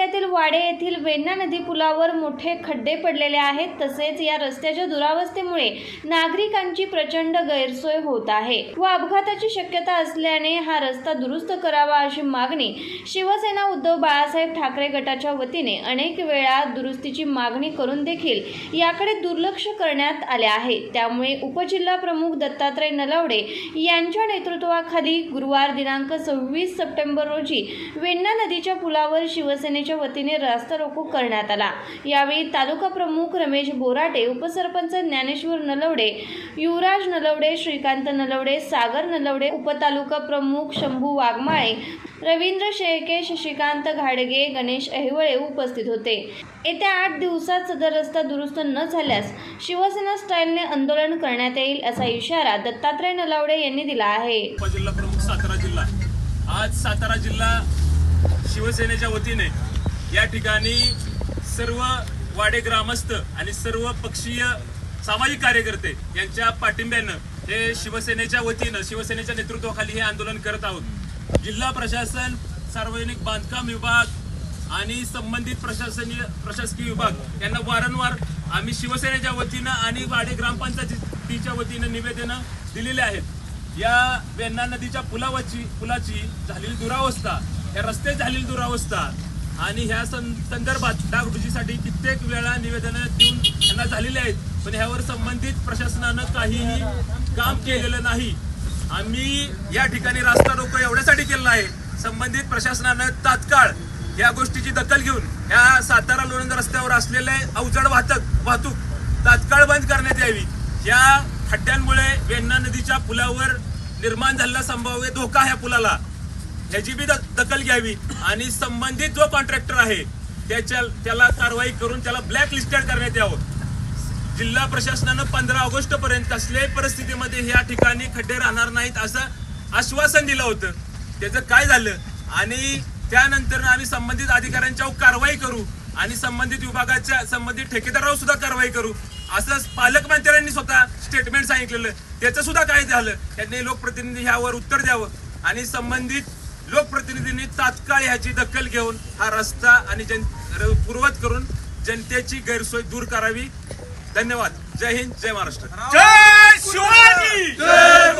तालुक्यातील वाडे येथील वेण्णा नदी पुलावर मोठे खड्डे पडलेले आहेत. तसेच या रस्त्याच्या दुरावस्थेमुळे नागरिकांची प्रचंड गैरसोय होत आहे. व अपघाताची शक्यता असल्याने हा रस्ता दुरुस्त करावा अशी मागणी शिवसेना उद्धव बाळासाहेब ठाकरे गटाच्या वतीने अनेक वेळा दुरुस्तीची मागणी करून देखील याकडे दुर्लक्ष करण्यात आले आहे. त्यामुळे उपजिल्हा प्रमुख दत्तात्रय नलावडे यांच्या नेतृत्वाखाली गुरुवार दिनांक सव्वीस सप्टेंबर रोजी वेण्णा नदीच्या पुलावर शिवसेनेच्या वतीने रास्ता रोको करण्यात आला. यावेळी तालुका प्रमुख रमेश बोराटे उपसरपंच ज्ञानेश्वर नलवडे युवराज नलवडे श्रीकांत नलवडे सागर नलवडे उपतालुका प्रमुख शंभू वाघमाळे रवींद्र शेळके शशिकांत घाडगे गणेश अहिवळे उपस्थित होते. येत्या आठ दिवसात सदर रस्ता दुरुस्त न झाल्यास शिवसेना स्टाईलने आंदोलन करण्यात येईल असा इशारा दत्तात्रय नलावडे यांनी दिला आहे. उपजिल्हा प्रमुख सातारा जिल्हा. आज सातारा जिल्हा शिवसेनेच्या वतीने या ठिकाणी सर्व वाडे ग्रामस्थ आणि सर्व पक्षीय सामाजिक कार्यकर्ते यांच्या पाठिंब्यानं हे शिवसेनेच्या वतीनं शिवसेनेच्या नेतृत्वाखाली हे आंदोलन करत आहोत. जिल्हा प्रशासन सार्वजनिक बांधकाम विभाग आणि संबंधित प्रशासनीय प्रशासकीय विभाग यांना वारंवार आम्ही शिवसेनेच्या वतीनं आणि वाडे ग्रामपंचायतीच्या वतीनं निवेदनं दिलेले आहेत. या वेण्णा नदीच्या पुलावाची पुलाची झालेली दुरावस्था या रस्ते झालेली दुरावस्था आणि ह्या सं संदर्भात डागडुजीसाठी कित्येक वेळा निवेदनं देऊन त्यांना झालेली आहेत. पण ह्यावर संबंधित प्रशासनानं काहीही काम केलेलं नाही. आम्ही या ठिकाणी रास्ता रोको एवढ्यासाठी केलेला आहे. संबंधित प्रशासनानं तात्काळ या गोष्टीची दखल घेऊन या सातारा लोणंद रस्त्यावर असलेले अवजड वाहतक वाहतूक तात्काळ बंद करण्यात यावी. या खड्ड्यांमुळे वेण्णा नदीच्या पुलावर निर्माण झालेला संभाव्य धोका ह्या पुलाला. ह्याची बी दखल घ्यावी आणि संबंधित जो कॉन्ट्रॅक्टर आहे त्याच्या त्याला कारवाई करून त्याला ब्लॅक लिस्टेड करण्यात यावं. जिल्हा प्रशासनानं पंधरा ऑगस्ट पर्यंत कसल्याही परिस्थितीमध्ये या ठिकाणी खड्डे राहणार नाहीत असं आश्वासन दिलं होतं. त्याचं काय झालं? आणि त्यानंतर आम्ही संबंधित अधिकाऱ्यांच्यावर कारवाई करू आणि संबंधित विभागाच्या संबंधित ठेकेदारावर सुद्धा कारवाई करू असं पालकमंत्र्यांनी स्वतः स्टेटमेंट सांगितलेलं. त्याचं सुद्धा काय झालं? त्यांनी लोकप्रतिनिधी ह्यावर उत्तर द्यावं आणि संबंधित लोकप्रतिनिधींनी तात्काळ ह्याची दखल घेऊन हा रस्ता आणि जन पूर्वत करून जनतेची गैरसोय दूर करावी. धन्यवाद. जय हिंद जय महाराष्ट्र. जय शिवाजी! जय